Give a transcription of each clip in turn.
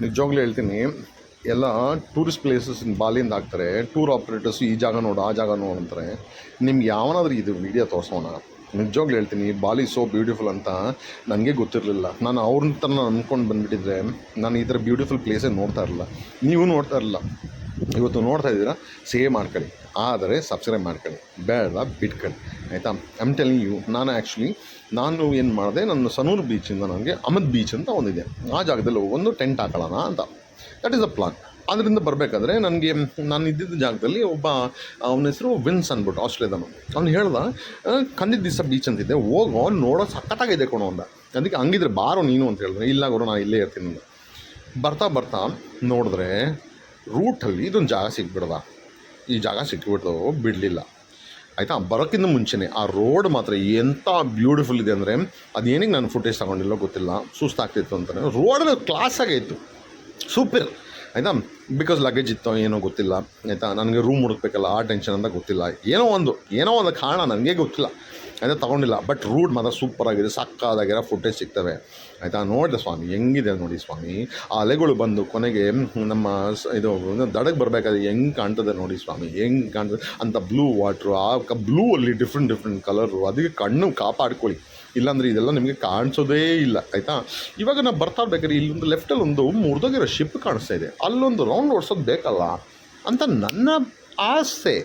ನಿಜವಾಗ್ಲೂ ಹೇಳ್ತೀನಿ. ಎಲ್ಲ ಟೂರಿಸ್ಟ್ ಪ್ಲೇಸಸ್ ಬಾಲಿಯಿಂದ ಹಾಕ್ತಾರೆ ಟೂರ್ ಆಪ್ರೇಟರ್ಸ್ ಈ ಜಾಗ ನೋಡು, ಆ ಜಾಗ ನೋಡು ಅಂತಾರೆ. ನಿಮ್ಗೆ ಯಾವನಾದ್ರೂ ಇದು ವಿಡಿಯೋ ತೋರಿಸೋಣ. ನಿಜವಾಗ್ಲೂ ಹೇಳ್ತೀನಿ, ಬಾಲಿ ಸೋ ಬ್ಯೂಟಿಫುಲ್ ಅಂತ ನನಗೆ ಗೊತ್ತಿರಲಿಲ್ಲ. ನಾನು ಅವ್ರನ್ನ ಥರ ಅಂದ್ಕೊಂಡು ಬಂದುಬಿಟ್ಟಿದ್ರೆ ನಾನು ಈ ಥರ ಬ್ಯೂಟಿಫುಲ್ ಪ್ಲೇಸೇ ನೋಡ್ತಾ ಇರಲಿಲ್ಲ. ನೀವು ನೋಡ್ತಾ ಇರಲಿಲ್ಲ. ಇವತ್ತು ನೋಡ್ತಾ ಇದ್ದೀರಾ ಸೇವ್ ಮಾಡ್ಕೊಳ್ಳಿ. ಆದರೆ ಸಬ್ಸ್ಕ್ರೈಬ್ ಮಾಡ್ಕೊಳ್ಳಿ. ಬೇಡ, ಬಿಟ್ಕೊಳ್ಳಿ. ಆಯಿತಾ? ಐಮ್ ಟೆಲಿಂಗ್ ಯು ನಾನು ಆ್ಯಕ್ಚುಲಿ ನಾನು ಏನು ಮಾಡಿದೆ ನನ್ನ ಸನೂರ್ ಬೀಚಿಂದ ನನಗೆ ಅಮದ್ ಬೀಚ್ ಅಂತ ಒಂದಿದೆ. ಆ ಜಾಗದಲ್ಲಿ ಒಂದು ಟೆಂಟ್ ಹಾಕೊಳ್ಳೋಣ ಅಂತ. ದಟ್ ಈಸ್ ಅ ಪ್ಲಾನ್ ಅದರಿಂದ ಬರಬೇಕಾದ್ರೆ ನನಗೆ, ನಾನು ಇದ್ದಿದ್ದ ಜಾಗದಲ್ಲಿ ಒಬ್ಬ, ಅವನ ಹೆಸರು ವಿನ್ಸ್ ಅಂದ್ಬಿಟ್ಟು ಆಸ್ಟ್ರೇಲಿಯಾದನು ಅವ್ನು ಹೇಳ್ದ ಕಂದಿದ್ದ ದಿವಸ ಬೀಚ್ ಅಂತಿದ್ದೆ ಹೋಗೋ, ನೋಡೋ, ಸಖತ್ತಾಗಿದೆ ಕೊಡೋ ಅಂದ. ಅದಕ್ಕೆ ಹಂಗಿದ್ರೆ ಬಾರೋ ನೀನು ಅಂತ ಹೇಳಿದ್ರೆ ಇಲ್ಲ ಗುರು, ನಾನು ಇಲ್ಲೇ ಇರ್ತೀನಿ ಅಂದ. ಬರ್ತಾ ಬರ್ತಾ ನೋಡಿದ್ರೆ ರೂಟಲ್ಲಿ ಇದೊಂದು ಜಾಗ ಸಿಕ್ಬಿಡ್ದ ಈ ಜಾಗ ಸಿಕ್ಕಿಬಿಡ್ದು ಬಿಡಲಿಲ್ಲ. ಆಯಿತಾ? ಬರೋಕ್ಕಿಂತ ಮುಂಚೆನೇ ಆ ರೋಡ್ ಮಾತ್ರ ಎಂಥ ಬ್ಯೂಟಿಫುಲ್ ಇದೆ ಅಂದರೆ, ಅದೇನಿಗೆ ನಾನು ಫುಟೇಜ್ ತಗೊಂಡಿಲ್ಲೋ ಗೊತ್ತಿಲ್ಲ. ಸುಸ್ತಾಗ್ತಿತ್ತು ಅಂತಲೇ ರೋಡ್ ಕ್ಲಾಸಾಗೇ ಇತ್ತು. ಸೂಪರ್. ಆಯಿತಾ? ಬಿಕಾಸ್ ಲಗೇಜ್ ಇತ್ತೋ ಏನೋ ಗೊತ್ತಿಲ್ಲ, ಆಯಿತಾ? ನನಗೆ ರೂಮ್ ಹುಡುಕ್ಬೇಕಲ್ಲ, ಆ ಟೆನ್ಷನ್ ಅಂತ ಗೊತ್ತಿಲ್ಲ. ಏನೋ ಒಂದು ಏನೋ ಒಂದು ಕಾರಣ ನನಗೆ ಗೊತ್ತಿಲ್ಲ. ಆಯಿತಾ ತೊಗೊಂಡಿಲ್ಲ. ಬಟ್ ರೂಟ್ ಮಾತ್ರ ಸೂಪರ್ ಆಗಿದೆ ಸಕ್ಕದಾಗಿರೋ ಫುಟೇಜ್ ಸಿಗ್ತವೆ. ಆಯಿತಾ? ನೋಡಿದೆ ಸ್ವಾಮಿ, ಹೆಂಗಿದೆ ನೋಡಿ ಸ್ವಾಮಿ. ಆ ಅಲೆಗಳು ಬಂದು ಕೊನೆಗೆ ನಮ್ಮ ಇದು ದಡಕ್ಕೆ ಬರಬೇಕಾದ್ರೆ ಹೆಂಗೆ ಕಾಣ್ತದೆ ನೋಡಿ ಸ್ವಾಮಿ, ಹೆಂಗೆ ಕಾಣ್ತದೆ? ಅಂತ ಬ್ಲೂ ವಾಟ್ರು ಆ ಬ್ಲೂ ಅಲ್ಲಿ ಡಿಫ್ರೆಂಟ್ ಡಿಫ್ರೆಂಟ್ ಕಲರು ಅದಕ್ಕೆ ಕಣ್ಣು ಕಾಪಾಡ್ಕೊಳ್ಳಿ. ಇಲ್ಲಾಂದರೆ ಇದೆಲ್ಲ ನಿಮಗೆ ಕಾಣಿಸೋದೇ ಇಲ್ಲ, ಆಯಿತಾ? ಇವಾಗ ನಾವು ಬರ್ತಾ ಇರ್ಬೇಕಾದ್ರೆ ಇಲ್ಲೊಂದು ಲೆಫ್ಟಲ್ಲಿ ಒಂದು ಮುರಿದೋಗಿರೋ ಶಿಪ್ ಕಾಣಿಸ್ತಾ ಇದೆ. ಅಲ್ಲೊಂದು ರೌಂಡ್ ಓಡಿಸೋದು ಬೇಕಲ್ಲ? ಅಂತ ನನ್ನ ಆಸೆ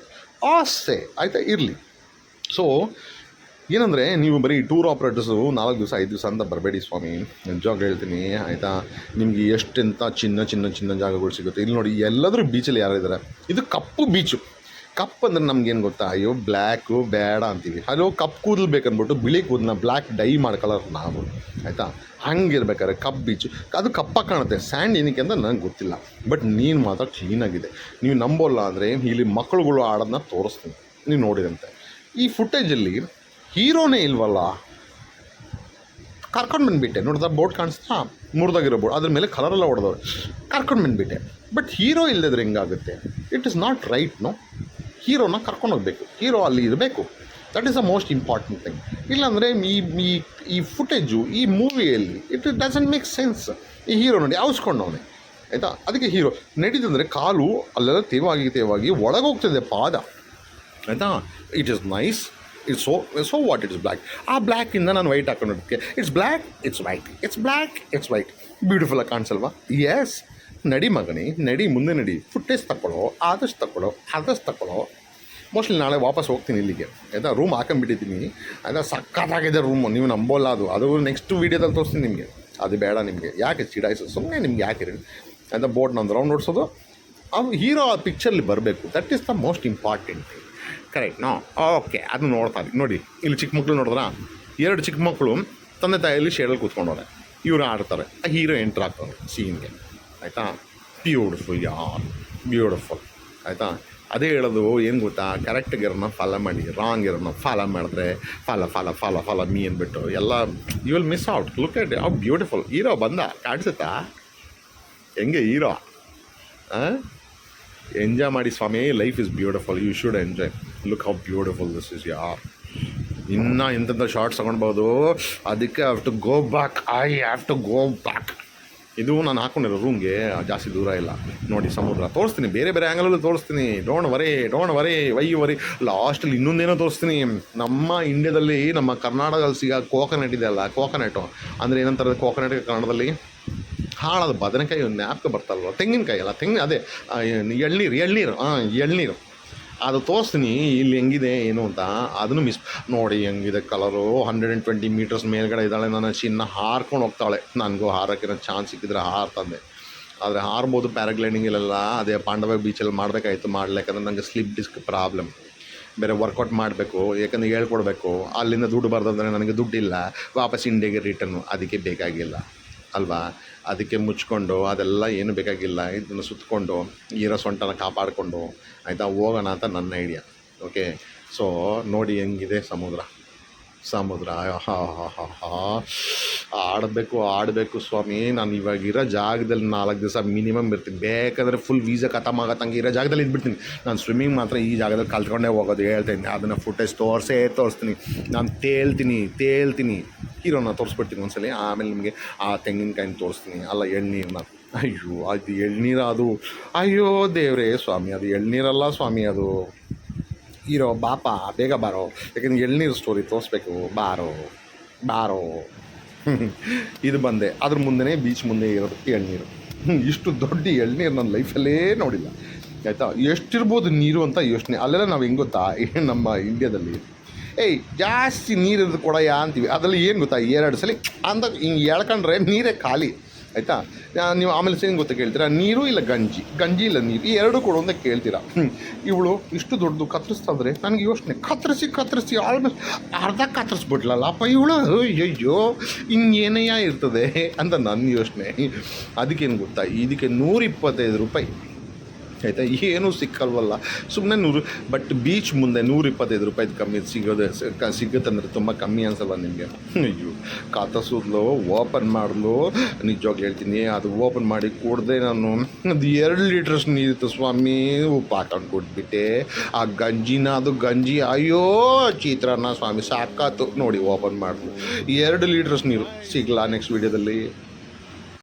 ಆಸೆ, ಆಯಿತಾ? ಇರಲಿ. ಸೊ ಏನಂದರೆ, ನೀವು ಬರೀ ಟೂರ್ ಆಪ್ರೇಟರ್ಸು ನಾಲ್ಕು ದಿವಸ, ಐದು ದಿವಸ ಅಂತ ಬರಬೇಡಿ ಸ್ವಾಮಿ. ನಿಜವಾಗ್ಲೂ ಹೇಳ್ತೀನಿ, ಆಯಿತಾ? ನಿಮಗೆ ಎಷ್ಟೆಂಥ ಚಿನ್ನ ಚಿನ್ನ ಚಿನ್ನ ಜಾಗಗಳು ಸಿಗುತ್ತೆ. ಇಲ್ಲಿ ನೋಡಿ, ಎಲ್ಲಾದರೂ ಬೀಚಲ್ಲಿ ಯಾರಿದ್ದಾರೆ ಇದು ಕಪ್ಪು ಬೀಚು ಕಪ್ ಅಂದ್ರೆ ನಮ್ಗೇನು ಗೊತ್ತಾ? ಅಯ್ಯೋ ಬ್ಲ್ಯಾಕು ಬೇಡ ಅಂತೀವಿ. ಅಲ್ಲೋ ಕಪ್ ಕೂದಲು ಬೇಕನ್ಬಿಟ್ಟು ಬಿಳಿ ಕೂದಲನ್ನ ಬ್ಲ್ಯಾಕ್ ಡೈ ಮಾಡ್ಕೊಳ್ಳೋರು ನಾವು. ಆಯಿತಾ? ಹಂಗಿರ್ಬೇಕಾದ್ರೆ ಕಪ್ ಬೀಚು ಅದು ಕಪ್ಪಾಗಿ ಕಾಣುತ್ತೆ. ಸ್ಯಾಂಡ್ ಏನಕ್ಕೆ ಅಂತ ನನಗೆ ಗೊತ್ತಿಲ್ಲ. ಬಟ್ ನೀನು ಮಾತ್ರ ಕ್ಲೀನಾಗಿದೆ ನೀವು ನಂಬೋಲ್ಲ ಅಂದರೆ ಇಲ್ಲಿ ಮಕ್ಕಳುಗಳು ಆಡೋದನ್ನ ತೋರಿಸ್ತೀನಿ. ನೀವು ನೋಡಿದಂತೆ. ಈ ಫುಟೇಜಲ್ಲಿ ಹೀರೋನೇ ಇಲ್ವಲ್ಲ? ಕರ್ಕೊಂಡು ಬಂದುಬಿಟ್ಟೆ. ನೋಡಿದ ಬೋರ್ಡ್ ಕಾಣಿಸ್ತಾ? ಮುರಿದಾಗಿರೋ ಬೋರ್ಡ್ ಅದ್ರ ಮೇಲೆ ಕಲರೆಲ್ಲ ಹೊಡೆದವ್ರು. ಕರ್ಕೊಂಡು ಬಂದುಬಿಟ್ಟೆ. ಬಟ್ ಹೀರೋ ಇಲ್ಲದ್ರೆ ಹೆಂಗಾಗುತ್ತೆ? It is not right no ಹೀರೋನ ಕರ್ಕೊಂಡು ಹೋಗಬೇಕು. ಹೀರೋ ಅಲ್ಲಿ ಇರಬೇಕು. That is a most important thing ಇಲ್ಲಾಂದರೆ ಈ ಈ ಈ ಫುಟೇಜು ಈ ಮೂವಿಯಲ್ಲಿ ಇಟ್ ಡಸಂಟ್ ಮೇಕ್ ಸೆನ್ಸ್ ಈ ಹೀರೋ ನೋಡಿ ಅವಸ್ಕೊಂಡವನೆ ಆಯಿತಾ? ಅದಕ್ಕೆ ಹೀರೋ ನಡೀತಂದರೆ ಕಾಲು ಅಲ್ಲೆಲ್ಲ ತೇವಾಗಿ ತೇವಾಗಿ ಒಳಗೋಗ್ತದೆ ಪಾದ. ಆಯಿತಾ? It is nice it's so so what it's black ಆ ಬ್ಲ್ಯಾಕಿಂದ ನಾನು white ಹಾಕೊಂಡೋದಕ್ಕೆ it's black it's white it's black it's white ಬ್ಯೂಟಿಫುಲ್ಲಾಗಿ ಕಾಣಿಸಲ್ವಾ? ಎಸ್ ನಡಿ ಮಗನಿ, ನಡಿ, ಮುಂದೆ ನಡಿ. ಫುಟೇಜ್ ತಗೊಳ್ಳೋ ಆದಷ್ಟು ತಗೊಳ್ಳೋ ಆದಷ್ಟು ತಗೊಳ್ಳೋ ಮೋಸ್ಟ್ಲಿ ನಾಳೆ ವಾಪಸ್ ಹೋಗ್ತೀನಿ ಇಲ್ಲಿಗೆ. ಆಯಿತಾ ರೂಮ್ ಹಾಕೊಂಡ್ಬಿಟ್ಟಿದ್ದೀನಿ. ಆಯಿತಾ ಸಕ್ಕತ್ತಾಗಿದೆ ರೂಮು ನೀವು ನಂಬೋಲ್ಲ ಅದು. ಅದು ನೆಕ್ಸ್ಟ್ ವೀಡಿಯೋದಲ್ಲಿ ತೋರಿಸ್ತೀನಿ ನಿಮಗೆ. ಅದು ಬೇಡ ನಿಮಗೆ. ಯಾಕೆ ಚಿಡಾಯಿಸೋದು ಸುಮ್ಮನೆ ನಿಮ್ಗೆ ಯಾಕೆ ಆಯಿತಾ ಬೋಟ್ ನಂದು ರೌಂಡ್ ಓಡಿಸೋದು ಅದು ಹೀರೋ ಆ ಪಿಕ್ಚರ್ಲಿ ಬರಬೇಕು. That is the most important thing correct no okay ಅದು ನೋಡ್ತಾರೆ ನೋಡಿ, ಇಲ್ಲಿ ಚಿಕ್ಕ ಮಕ್ಕಳು ನೋಡಿದ್ರ? ಎರಡು ಚಿಕ್ಕ ಮಕ್ಕಳು ತಂದೆ ತಾಯಿಯಲ್ಲಿ ಶೇಡಲ್ಲಿ ಕೂತ್ಕೊಂಡವ್ರೆ. ಇವರು ಆಡ್ತಾರೆ. ಆ ಹೀರೋ ಎಂಟ್ರ್ ಆಗ್ತಾರೆ ಸೀನ್ಗೆ ಆಯಿತಾ? ಬ್ಯೂಟಿಫುಲ್ ಯಾರ್? ಬ್ಯೂಟಿಫುಲ್ ಆಯಿತಾ? ಅದೇ ಹೇಳೋದು, ಏನು ಗೊತ್ತಾ? ಕರೆಕ್ಟ್ ಗಿರನ್ನ ಫಾಲೋ ಮಾಡಿ ರಾಂಗ್ ಇರೋನ ಫಾಲೋ ಮಾಡಿದ್ರೆ follow follow follow follow me ಅಂದ್ಬಿಟ್ಟು ಎಲ್ಲ you will miss out look at of beautiful hero ಬಂದ? ಕಾಣಿಸುತ್ತಾ? ಹೆಂಗೆ ಹೀರೋ ಎಂಜಾಯ್ ಮಾಡಿ ಸ್ವಾಮಿ. Life is beautiful you should enjoy look how beautiful this is yeah ಇನ್ನೂ ಎಂತೆಂಥ ಶಾರ್ಟ್ಸ್ ತಗೊಳ್ಬೋದು ಅದಕ್ಕೆ have to go back I have to go back ಇದು ನಾನು ಹಾಕೊಂಡಿರೋ ರೂಮ್ಗೆ ಜಾಸ್ತಿ ದೂರ ಇಲ್ಲ. ನೋಡಿ, ಸಮುದ್ರ. ತೋರಿಸ್ತೀನಿ. ಬೇರೆ ಬೇರೆ ಆ್ಯಂಗಲಲ್ಲೂ ತೋರಿಸ್ತೀನಿ. Don't worry don't worry why worry ಲಾಸ್ಟಲ್ಲಿ ಇನ್ನೊಂದೇನೋ ತೋರಿಸ್ತೀನಿ. ನಮ್ಮ ಇಂಡ್ಯಾದಲ್ಲಿ ನಮ್ಮ ಕರ್ನಾಟಕದಲ್ಲಿ ಸಿಗೋ ಕೋಕೋನಟ್ ಇದೆ ಅಲ್ಲ ಕೋಕೋನಟು ಅಂದರೆ ಏನಂತಾರೆ ಕೋಕೋನಟ್ ಕನ್ನಡದಲ್ಲಿ? ಹಾಳದು ಬದನೆಕಾಯಿ ನ್ಯಾಪ್ಗೆ ಬರ್ತಲ್ವ? ತೆಂಗಿನಕಾಯಿ ಅಲ್ಲ ತೆಂಗಿನ ಅದೇ ಎಳ್ನೀರು ಎಳ್ನೀರು ಹಾಂ ಎಳ್ನೀರು. ಅದು ತೋರಿಸ್ತೀನಿ, ಇಲ್ಲಿ ಹೆಂಗಿದೆ, ಏನು ಅಂತ. ಅದನ್ನು ಮಿಸ್ ನೋಡಿ ಹೆಂಗಿದೆ colour hundred and twenty metres ಮೇಲ್ಗಡೆ ಇದ್ದಾಳೆ. ನನ್ನ ಚಿನ್ನ ಹಾರ್ಕೊಂಡು ಹೋಗ್ತಾಳೆ. ನನಗೂ ಹಾರೋಕ್ಕಿರೋ ಚಾನ್ಸ್ ಸಿಕ್ಕಿದ್ರೆ ಹಾರ್ತಂದೆ ಆದರೆ ಹಾರ್ಬೋದು ಪ್ಯಾರಾಗ್ಲೈಡಿಂಗಲ್ಲೆಲ್ಲ ಅದೇ ಪಾಂಡವ ಬೀಚಲ್ಲಿ ಮಾಡಬೇಕಾಯ್ತು ಮಾಡ್ಲಿಕ್ಕಂದ್ರೆ ನನಗೆ ಸ್ಲಿಪ್ ಡಿಸ್ಕ್ ಪ್ರಾಬ್ಲಮ್ ಬೇರೆ ವರ್ಕೌಟ್ ಮಾಡಬೇಕು. ಯಾಕಂದ್ರೆ ಹೇಳ್ಕೊಡ್ಬೇಕು. ಅಲ್ಲಿಂದ ದುಡ್ಡು ಬರ್ತಂದರೆ ನನಗೆ ದುಡ್ಡಿಲ್ಲ. ವಾಪಸ್ ಇಂಡಿಯಾಗೆ ರಿಟರ್ನು ಅದಕ್ಕೆ ಬೇಕಾಗಿಲ್ಲ. ಅಲ್ವಾ? ಅದಕ್ಕೆ ಮುಚ್ಕೊಂಡು, ಅದೆಲ್ಲ ಏನು ಬೇಕಾಗಿಲ್ಲ, ಇದನ್ನು ಸುತ್ತಕೊಂಡು ಇರೋ ಸೊಂಟನ ಕಾಪಾಡಿಕೊಂಡು, ಆಯಿತಾ? ಹೋಗೋಣ ಅಂತ ನನ್ನ ಐಡಿಯಾ ಓಕೆ ಸೊ ನೋಡಿ ಹೆಂಗಿದೆ ಸಮುದ್ರ. ಸಮುದ್ರ ಆಡಬೇಕು ಆಡಬೇಕು ಸ್ವಾಮಿ. ನಾನು ಇವಾಗ ಇರೋ ಜಾಗದಲ್ಲಿ ನಾಲ್ಕು ದಿವಸ ಮಿನಿಮಮ್ ಇರ್ತೀನಿ. ಬೇಕಾದರೆ ಫುಲ್ ವೀಸಾ ಖತಮ್ ಆಗತ್ತಂಗೆ ಇರೋ ಜಾಗದಲ್ಲಿ ಇದ್ಬಿಡ್ತೀನಿ. ನಾನು ಸ್ವಿಮ್ಮಿಂಗ್ ಮಾತ್ರ ಈ ಜಾಗದಲ್ಲಿ ಕಲ್ತ್ಕೊಂಡೇ ಹೋಗೋದು ಹೇಳ್ತೀನಿ. ಅದನ್ನು ಫುಟೇಜ್ ತೋರಿಸೇ ತೋರಿಸ್ತೀನಿ. ನಾನು ತೇಲ್ತೀನಿ ತೇಲ್ತೀನಿ ಹೀರೋನ ತೋರಿಸ್ಬಿಡ್ತೀನಿ ಒಂದ್ಸಲಿ. ಆಮೇಲೆ ನಿಮಗೆ ಆ ತೆಂಗಿನಕಾಯಿನ ತೋರಿಸ್ತೀನಿ. ಅಲ್ಲ ಎಳ್ನೀರನ್ನ ಅಯ್ಯೋ, ಅದು ಎಳ್ನೀರು ಅದು. ಅಯ್ಯೋ, ದೇವ್ರೇ ಸ್ವಾಮಿ, ಅದು ಎಳ್ನೀರಲ್ಲ ಸ್ವಾಮಿ ಅದು. ಹೀರೋ, ಬಾಪ, ಬೇಗ ಬಾರೋ. ಯಾಕಂದ್ರೆ ಎಳ್ನೀರು ಸ್ಟೋರಿ ತೋರಿಸ್ಬೇಕು. ಬಾರೋ ಬಾರೋ. ಇದು ಬಂದೆ. ಅದ್ರ ಮುಂದೆನೇ ಬೀಚ್ ಮುಂದೆ ಇರೋದು ಎಳ್ನೀರು. ಇಷ್ಟು ದೊಡ್ಡ ಎಳ್ನೀರು ನನ್ನ ಲೈಫಲ್ಲೇ ನೋಡಿಲ್ಲ. ಆಯಿತಾ? ಎಷ್ಟಿರ್ಬೋದು ನೀರು ಅಂತ ಯೋಚನೆ. ಅಲ್ಲೆಲ್ಲ ನಾವು ಹೆಂಗೆ ಗೊತ್ತಾ? ನಮ್ಮ ಇಂಡ್ಯಾದಲ್ಲಿ ಏಯ್, ಜಾಸ್ತಿ ನೀರಿರೋದು ಕೊಡಯ್ಯ ಅಂತೀವಿ. ಅದರಲ್ಲಿ ಏನು ಗೊತ್ತಾ? ಎರಡು ಸಲ ಅಂತ ಹಿಂಗೆ ಎಳ್ಕೊಂಡ್ರೆ ನೀರೇ ಖಾಲಿ, ಆಯಿತಾ? ನೀವು ಆಮೇಲೆ ಸೇನ್ ಗೊತ್ತಾ ಕೇಳ್ತೀರಾ? ನೀರು ಇಲ್ಲ ಗಂಜಿ ಗಂಜಿ ಇಲ್ಲ ನೀರು, ಈ ಎರಡು ಕೊಡು ಅಂತ ಕೇಳ್ತೀರಾ? ಇವಳು ಇಷ್ಟು ದೊಡ್ಡದು ಕತ್ತರಿಸ್ತಾ ಇದ್ರೆ ನನಗೆ ಯೋಚನೆ ಕತ್ತರಿಸಿ ಕತ್ತರಿಸಿ ಆಲ್ಮೋಸ್ಟ್ ಅರ್ಧ ಕತ್ತರಿಸ್ಬಿಡ್ಲಲ್ಲ ಅಪ್ಪ ಇವಳು, ಅಯ್ಯಯ್ಯೋ, ಹಿಂಗೇನಯ್ಯ ಇರ್ತದೆ ಅಂತ ನನ್ನ ಯೋಚನೆ. ಅದಕ್ಕೇನು ಗೊತ್ತಾ? ಇದಕ್ಕೆ ನೂರಿಪ್ಪತ್ತೈದು ರೂಪಾಯಿ. ಆಯಿತಾ? ಏನೂ ಸಿಕ್ಕಲ್ವಲ್ಲ. ಸುಮ್ಮನೆ ನೂರು ಬಟ್ ಬೀಚ್ ಮುಂದೆ ನೂರ ಇಪ್ಪತ್ತೈದು ರೂಪಾಯಿದು ಕಮ್ಮಿ ಸಿಗೋದು ಸಿಗುತ್ತಂದ್ರೆ ತುಂಬ ಕಮ್ಮಿ ಅನ್ಸಲ್ಲ ನಿಮಗೆ. ಅಯ್ಯೋ ಕಾತಸೂದ್ಲು ಓಪನ್ ಮಾಡಲು. ನಿಜವಾಗ್ಲೂ ಹೇಳ್ತೀನಿ, ಅದು ಓಪನ್ ಮಾಡಿ ಕೊಡದೆ ನಾನು. ಅದು ಎರಡು ಲೀಟ್ರಸ್ ನೀರಿತ್ತು ಸ್ವಾಮಿ, ಉಪ್ಪು ಹಾಕೊಂಡು ಕೊಟ್ಬಿಟ್ಟೆ. ಆ ಗಂಜಿನ, ಅದು ಗಂಜಿ, ಅಯ್ಯೋ, ಚಿತ್ರಾನ್ನ ಸ್ವಾಮಿ ಸಾಕಾತು. ನೋಡಿ ಓಪನ್ ಮಾಡಿದ್ರು ಎರಡು ಲೀಟ್ರಸ್ ನೀರು. ಸಿಗ್ಲಾ ನೆಕ್ಸ್ಟ್ ವೀಡಿಯೋದಲ್ಲಿ